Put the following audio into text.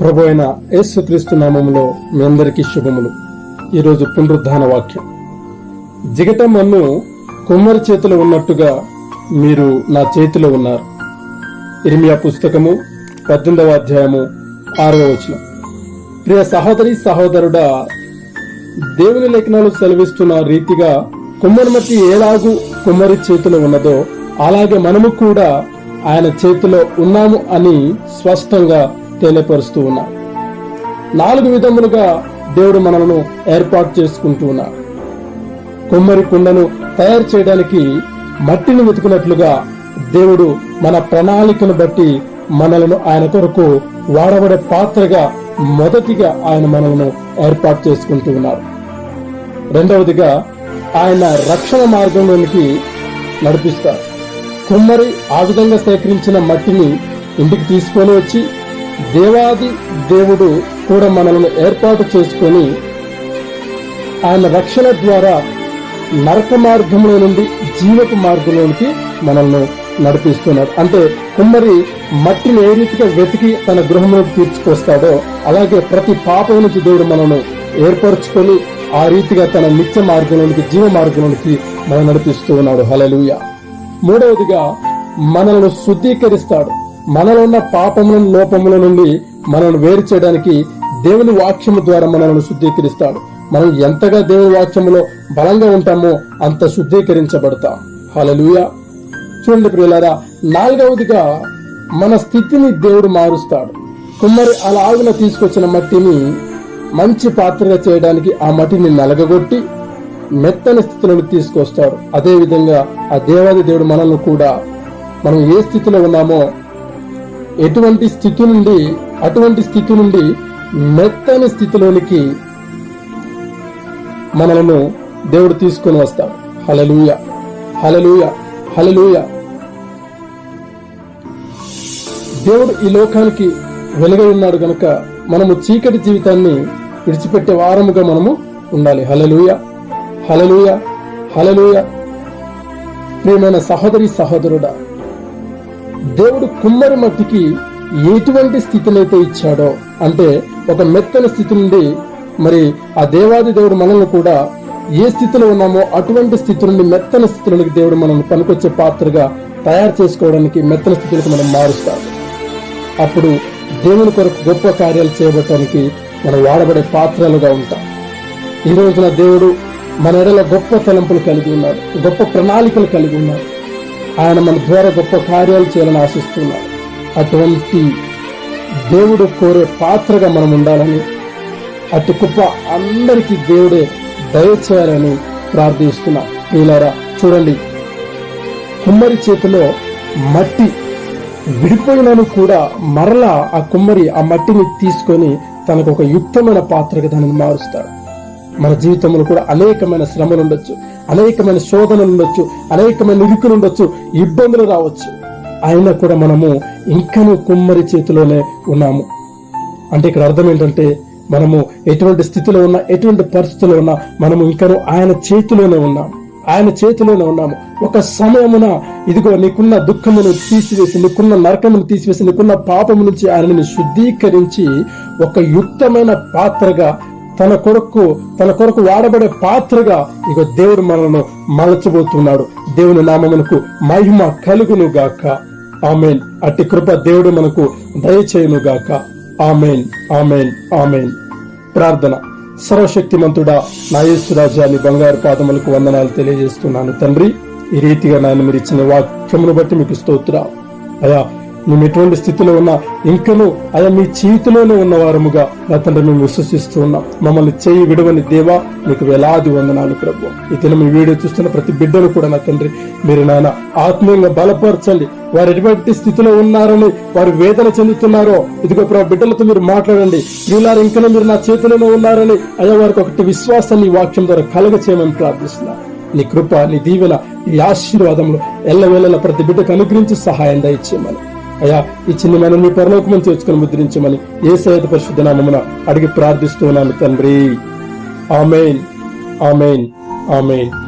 ప్రభు అయిన యేసుక్రీస్తు నామములో మీ అందరికీ శుభములు. ఈరోజు పునరుద్ధాన వాక్యం. జిగటమ్మను కుమ్మరి చేతిలో ఉన్నట్టుగా మీరు నా చేతిలో ఉన్నారు. ఇర్మియా పుస్తకము పద్దెనిమిదవ అధ్యాయము ఆరవ వచనం. ప్రియ సహోదరి సహోదరుడా దేవుని లేఖనాలు సెలవిస్తున్న రీతిగా కుమ్మరిమతి ఏలాగు కుమ్మరి చేతిలో ఉన్నదో అలాగే మనము కూడా ఆయన చేతిలో ఉన్నాము అని స్పష్టంగా తెలియపరుస్తూ ఉన్నాడు నాలుగు విధములుగా దేవుడు మనలను ఏర్పాటు చేసుకుంటూ ఉన్నాడు కొమ్మరి కుండను తయారు చేయడానికి మట్టిని వెతుకున్నట్లుగా దేవుడు మన ప్రణాళికను బట్టి మనలను ఆయన కొరకు వాడబడే పాత్రగా మొదటిగా ఆయన మనలను ఏర్పాటు చేసుకుంటూ ఉన్నారు. రెండవదిగా ఆయన రక్షణ మార్గంలోనికి నడిపిస్తారు. కుమ్మరి ఆ విధంగా సేకరించిన మట్టిని ఇంటికి తీసుకొని వచ్చి దేవాది దేవుడు కూడా మనల్ని ఏర్పాటు చేసుకొని ఆయన రక్షణ ద్వారా నరక మార్గంలో నుండి జీవపు మార్గంలోనికి మనల్ని నడిపిస్తున్నాడు. అంటే కుమ్మరి మట్టిని ఏ రీతిగా వెతికి తన గృహంలోకి తీర్చుకొస్తాడో అలాగే ప్రతి పాపం నుంచి దేవుడు మనను ఏర్పరచుకొని ఆ రీతిగా తన నిత్య మార్గంలోనికి జీవ మార్గంలోనికి మనం నడిపిస్తూ ఉన్నాడు హలలుయ మూడవదిగా మనల్ని శుద్ధీకరిస్తాడు. మనలో ఉన్న పాపములను లోపముల నుండి మనల్ని వేరు చేయడానికి దేవుని వాక్యము ద్వారా మనల్ని శుద్ధీకరిస్తాడు. మనం ఎంతగా దేవుని వాక్యములో బలంగా ఉంటామో అంత శుద్ధీకరించబడతాం. హలలుయ చూడండి ప్రియులారా నాలుగవదిగా మన స్థితిని దేవుడు మారుస్తాడు. కుమ్మరి అలా ఆగున తీసుకొచ్చిన మట్టిని మంచి పాత్రగా చేయడానికి ఆ మట్టిని నలగగొట్టి మెత్తని స్థితిలోకి తీసుకొస్తాడు. అదేవిధంగా ఆ దేవాది దేవుడు మనల్ని కూడా మనం ఏ స్థితిలో ఉన్నామో ఎటువంటి స్థితి నుండి అటువంటి స్థితి నుండి మెత్తని స్థితిలోనికి మనలను దేవుడు తీసుకొని వస్తాడు. హలలుయ హలలుయ హలలుయ దేవుడు ఈ లోకానికి వెలుగై ఉన్నాడు కనుక మనము చీకటి జీవితాన్ని విడిచిపెట్టే వారముగా మనము ఉండాలి. హలలుయ హలలుయ హలలుయ ప్రియమైన సహోదరి సహోదరుడా దేవుడు కుమ్మరి మట్టికి ఎటువంటి స్థితినైతే ఇచ్చాడో అంటే ఒక మెత్తని స్థితి నుండి మరి ఆ దేవాది దేవుడు మనల్ని కూడా ఏ స్థితిలో ఉన్నామో అటువంటి స్థితి నుండి మెత్తని స్థితులకు దేవుడు మనల్ని పనికొచ్చే పాత్రగా తయారు చేసుకోవడానికి మెత్తని స్థితులకు మనం మారుస్తాడు అప్పుడు దేవుని కొరకు గొప్ప కార్యాలు చేయబట్టడానికి మనం వాడబడే పాత్రలుగా ఉంటాం. ఈ రోజున దేవుడు మన ఎడల గొప్ప తలంపులు కలిగి ఉన్నాడు గొప్ప ప్రణాళికలు కలిగి ఉన్నాడు. ఆయన మన ద్వారా గొప్ప కార్యాలు చేయాలని ఆశిస్తున్నాడు. అటువంటి దేవుడు కోరే పాత్రగా మనం ఉండాలని అటు గొప్ప అందరికీ దేవుడే దయచేయాలని ప్రార్థిస్తున్నా. వీళ్ళారా చూడండి. కుమ్మరి చేతిలో మట్టి విడిపోయినను కూడా మరలా ఆ కుమ్మరి ఆ మట్టిని తీసుకొని తనకు ఒక యుక్తమైన పాత్రగా దానిని మారుస్తాడు. మన జీవితంలో కూడా అనేకమైన శ్రమలు ఉండొచ్చు. అనేకమైన శోధనలు ఉండొచ్చు అనేకమైన ఇరుకులు ఉండొచ్చు ఇబ్బందులు రావచ్చు. అయినా కూడా మనము ఇంకనూ కుమ్మరి చేతిలోనే ఉన్నాము. అంటే ఇక్కడ అర్థం ఏంటంటే మనము ఎటువంటి స్థితిలో ఉన్నా ఎటువంటి పరిస్థితిలో ఉన్నా మనము ఇంకనూ ఆయన చేతిలోనే ఉన్నాము ఆయన చేతిలోనే ఉన్నాము. ఒక సమయమున ఇదిగో నీకున్న దుఃఖమును తీసివేసి నీకున్న నరకమును తీసివేసి నీకున్న పాపము నుంచి ఆయనని శుద్ధీకరించి ఒక యుక్తమైన పాత్రగా తన కొరకు తన కొరకు వాడబడే పాత్రగా ఇక దేవుడు మనను మలచబోతున్నాడు. దేవుని నామమునకు మహిమ కలుగును గాక ఆమెన్. అట్టి కృప దేవుడు మనకు దయచేయును గాక ఆమెన్. ఆమెన్. ఆమెన్. ప్రార్థన. సర్వశక్తిమంతుడా నా యేసురాజాని బంగారు పాదములకు వందనాలు తెలియజేస్తున్నాను తండ్రి. ఈ రీతిగా నాయన మీరు ఇచ్చిన వాక్యమును బట్టి మీకు స్తోత్ర. అయా మేము ఎటువంటి స్థితిలో ఉన్నా ఇంకనూ అయా మీ చేతిలోనే ఉన్న వారముగా నా తండ్రి మేము విశ్వసిస్తూ ఉన్నాం. మమ్మల్ని చేయి విడవని దేవా మీకు వేలాది వందనాలు ప్రభు ఈ దిన మీ వీడియో చూస్తున్న ప్రతి బిడ్డను కూడా నా తండ్రి మీరు నాయన ఆత్మీయంగా బలపరచండి. వారు ఎటువంటి స్థితిలో ఉన్నారని వారు వేదన చెందుతున్నారో ఇదిగో ప్రభు బిడ్డలతో మీరు మాట్లాడండి. వీళ్ళారు ఇంకా మీరు నా చేతిలోనే ఉన్నారని అయ్యా వారికి ఒకటి విశ్వాసాన్ని వాక్యం ద్వారా కలగ చేయమని ప్రార్థిస్తున్నా. నీ కృప నీ దీవెన నీ ఆశీర్వాదంలో ఎల్లవేళల ప్రతి బిడ్డకు అనుగ్రహించి సహాయం దయచేయమని. అయ్యా ఈ చిన్న మనం మీ పరలోకమని చేర్చుకుని ముద్రించమని ఏ సైత పరిశుద్ధ నామమున అడిగి ప్రార్థిస్తున్నాను తండ్రి. ఆమెన్. ఆమెన్. ఆమెన్.